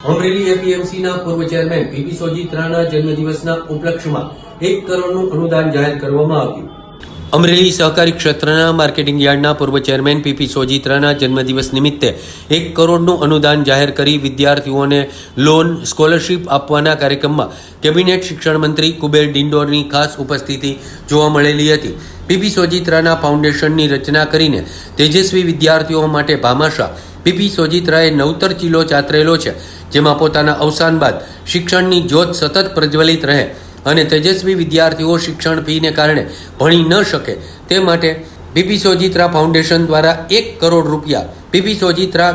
અમરેલી એપીએમસીના પૂર્વ chairman PP સોજીત્રાના જન્મદિવસના ઉપલક્ષમાં એક કરોડનું અનુદાન જાહેર કરવામાં આવ્યું. અમરેલી સહકારી ક્ષેત્રના માર્કેટિંગ યાર્ડના પૂર્વ ચેરમેન પીપી સોજીત્રાના જન્મદિવસ નિમિત્તે એક કરોડનું અનુદાન જાહેર કરી વિદ્યાર્થીઓને લોન, સ્કોલરશીપ આપવાના કાર્યક્રમમાં કેબિનેટ શિક્ષણ મંત્રી કુબેર ડિંડોરની ખાસ ઉપસ્થિતિ જોવા મળેલી હતી. પીપી સોજીત્રાના ફાઉન્ડેશનની રચના કરીને તેજસ્વી વિદ્યાર્થીઓ માટે ભામાશા પીપી સોજીત્રાએ નવતર ચીલો ચાતરેલો છે, જેમાં પોતાના અવસાન બાદ શિક્ષણની જ્યોત સતત પ્રજ્વલિત રહે. અને તેજસ્વી વિદ્યાર્થીઓ શિક્ષણ ફીને કારણે ભણી ન શકે. તે માટે પીપી સોજીત્રા ફાઉન્ડેશન દ્વારા એક કરોડ રૂપિયા, પીપી સોજીત્રા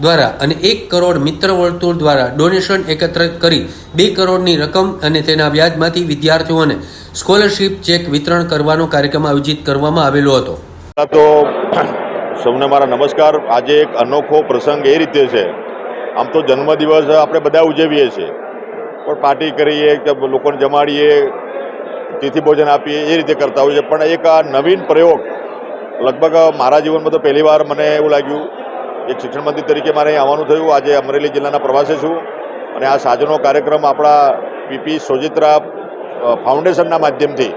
દ્વારા અને એક કરોડ મિત્ર વર્તુળ દ્વારા ડોનેશન એકત્રિત કરી બે કરોડની રકમ અને તેના વ્યાજમાંથી વિદ્યાર્થીઓને સ્કોલરશીપ ચેક વિતરણ કરવાનો કાર્યક્રમ આયોજિત કરવામાં આવેલો હતો. તો સૌને મારા નમસ્કાર. આજે એક અનોખો પ્રસંગ એ રીતે છે. આમ તો જન્મદિવસ આપણે બધા ઉજવીએ છીએ. પણ પાર્ટી કરીએ, કે લોકોને જમાડીએ, તિથિ ભોજન આપીએ, એ રીતે કરતા હોઈએ પણ એક આ નવીન પ્રયોગ, લગભગ મારા જીવનમાં તો પહેલીવાર મને એવું લાગ્યું, એક શિક્ષણ મંત્રી તરીકે મારે આવવાનું થયું. આજે અમરેલી જિલ્લાના પ્રવાસે છું અને આ સાંજનો કાર્યક્રમ આપણા પીપી સોજિત્રા ફાઉન્ડેશનના માધ્યમથી,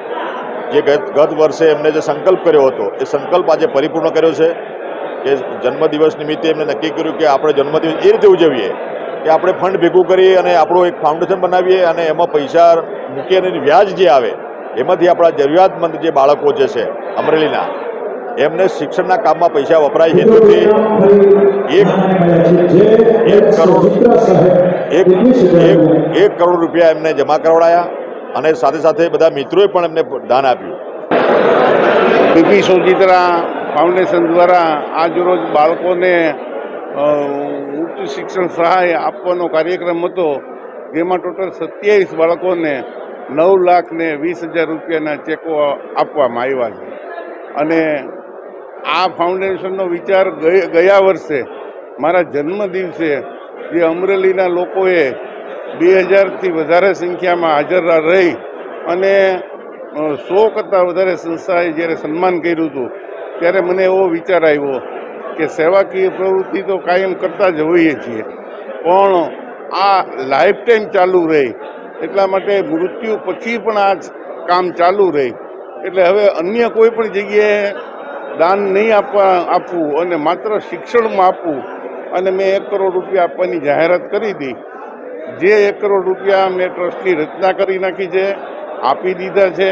જે ગત વર્ષે એમને જે સંકલ્પ કર્યો હતો, એ સંકલ્પ આજે પરિપૂર્ણ કર્યો છે કે જન્મદિવસ નિમિત્તે એમને નક્કી કર્યું કે આપણે જન્મદિવસ એ રીતે ઉજવીએ. કે આપણે ફંડ ભેગું કરી અને આપણું એક ફાઉન્ડેશન બનાવીએ અને એમાં પૈસા મૂકીએ અને વ્યાજ જે આવે, એમાંથી આપણા જરૂરિયાતમંદ જે બાળકો જે છે, અમરેલીના, એમને શિક્ષણના કામમાં પૈસા વપરાય હેતુથી એક એક કરોડ એક એક કરોડ રૂપિયા એમને જમા કરાવડાયા અને સાથે સાથે બધા મિત્રોએ પણ એમને દાન આપ્યું. પીપી સોજિત્રા ફાઉન્ડેશન દ્વારા આજરોજ બાળકોને ઉચ્ચ શિક્ષણ સહાય આપવાનો કાર્યક્રમ હતો. જેમાં ટોટલ સત્યાવીસ બાળકોને નવ લાખ ને વીસ હજાર રૂપિયાના ચેકો આપવામાં આવ્યા છે. અને આ ફાઉન્ડેશનનો વિચાર ગય- વર્ષે મારા જન્મ દિવસે જે અમરેલીના લોકોએ બે હજારથી વધારે સંખ્યામાં હાજર રહી અને સો કરતાં વધારે સંસ્થાએ જ્યારે સન્માન કર્યું હતું, ત્યારે મને એવો વિચાર આવ્યો કે સેવાકીય પ્રવૃત્તિ તો કાયમ કરતા જ હોઈએ છીએ. પણ આ લાઈફ ટાઈમ ચાલુ રહે, એટલા માટે મૃત્યુ પછી પણ આ કામ ચાલુ રહે. એટલે હવે અન્ય કોઈ પણ જગ્યાએ દાન નહીં આપવા, આપવું અને માત્ર શિક્ષણમાં આપવું. અને મેં એક કરોડ રૂપિયા આપવાની જાહેરાત કરી હતી જે એક કરોડ રૂપિયા મેં ટ્રસ્ટની રચના કરી નાખી છે, આપી દીધા છે.